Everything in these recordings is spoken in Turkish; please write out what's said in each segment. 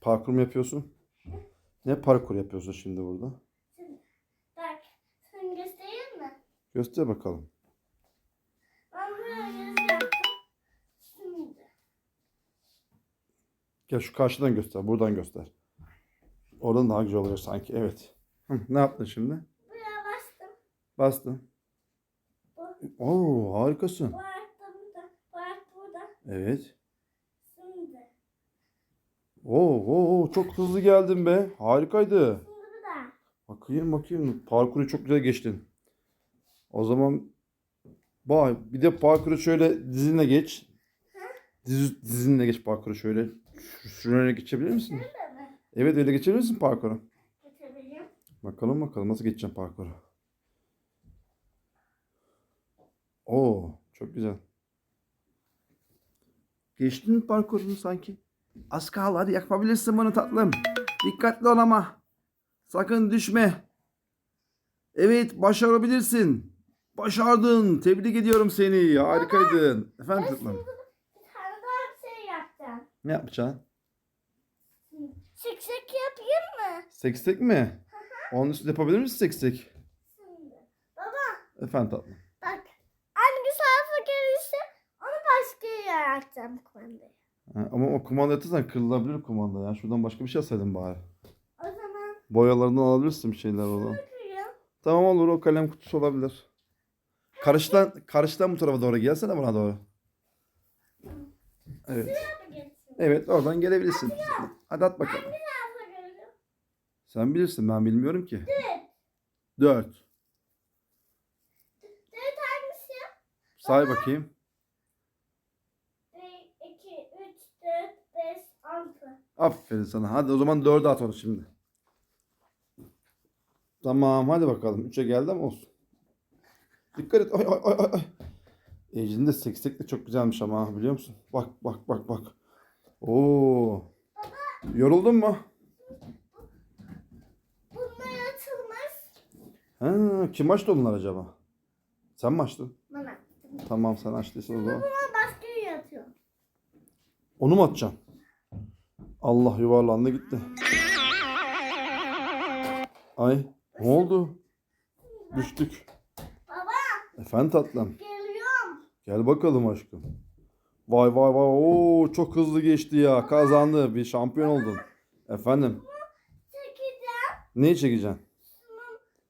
Parkur mu yapıyorsun? Ne parkur yapıyorsun şimdi burada? Bak. Sen göstereyim mi? Göster bakalım. Ben böyle yazı yaptım. Şimdi. Gel şu karşıdan göster. Buradan göster. Oradan daha güzel oluyor sanki. Evet. Hı, ne yaptın şimdi? Buraya bastım. Bastın. Oo harikasın. Bu ayakta burada. Bu ayak burada. Evet. Oo, oo, çok hızlı geldin be. Harikaydı. Bakayım bakayım. Parkuru çok güzel geçtin. O zaman bak bir de parkuru şöyle dizinle geç. Diz, dizinle geç parkuru şöyle. Şuraya geçebilir misin? Evet öyle geçebilir misin parkuru? Geçebilirim. Bakalım bakalım nasıl geçeceğim parkuru. Oo çok güzel. Geçtin mi parkurunu sanki? Az kaldı hadi yapabilirsin bunu tatlım. Dikkatli ol ama. Sakın düşme. Evet başarabilirsin. Başardın. Tebrik ediyorum seni. Harikaydın. Efendim Ben tatlım. şimdi bir tane daha bir şey yapacağım. Ne yapacaksın? Sık yapayım mı? Seksek mi? Onun üstünde yapabilir misin seksek? Şimdi. Baba Efendim tatlım. bak. Hangi sayfa gelirse onu başka yere atacağım kumandayı. Ama o kumanda atarsan kırılabilir kumanda ya. Şuradan başka bir şey alsaydın bari. O zaman Boyalarından alabilirsin bir şeyler oradan. kırayım. Tamam olur o kalem kutusu olabilir. Karıştan, karıştan bu tarafa doğru gelsene bana doğru. Evet. Evet oradan gelebilirsin. Hadi at bakalım. Sen bilirsin ben bilmiyorum ki. Dört. Dört. Dört hangisi? Say bakayım. Aferin sana. Hadi o zaman dörde at onu şimdi. Tamam hadi bakalım. Üçe geldi ama olsun. Dikkat et. Ay ay ay ay. Ecin de seksek de çok güzelmiş ama biliyor musun? Bak bak bak bak. Oo. Yoruldun mu? Bunlar atılmaz. Ha, kim açtı onlar acaba? Sen mi açtın? Bana. Tamam sen açtıysan o zaman. Buna başka yere atıyorum. Onu mu atacaksın? Allah yuvarlandı gitti. Ay ne oldu? Düştük. Baba Efendim tatlım. geliyorum. Gel bakalım aşkım. Vay vay vay. Oo çok hızlı geçti ya. Kazandı. Bir şampiyon oldun. Efendim. Çekeceğim. Neyi çekeceksin?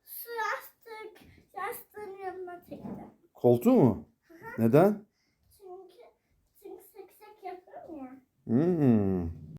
Şu yastık, yastığın yanına çekeceğim. Koltuğu mu? Neden? Çünkü, çünkü sık sık yapıyorum ya. Hmm.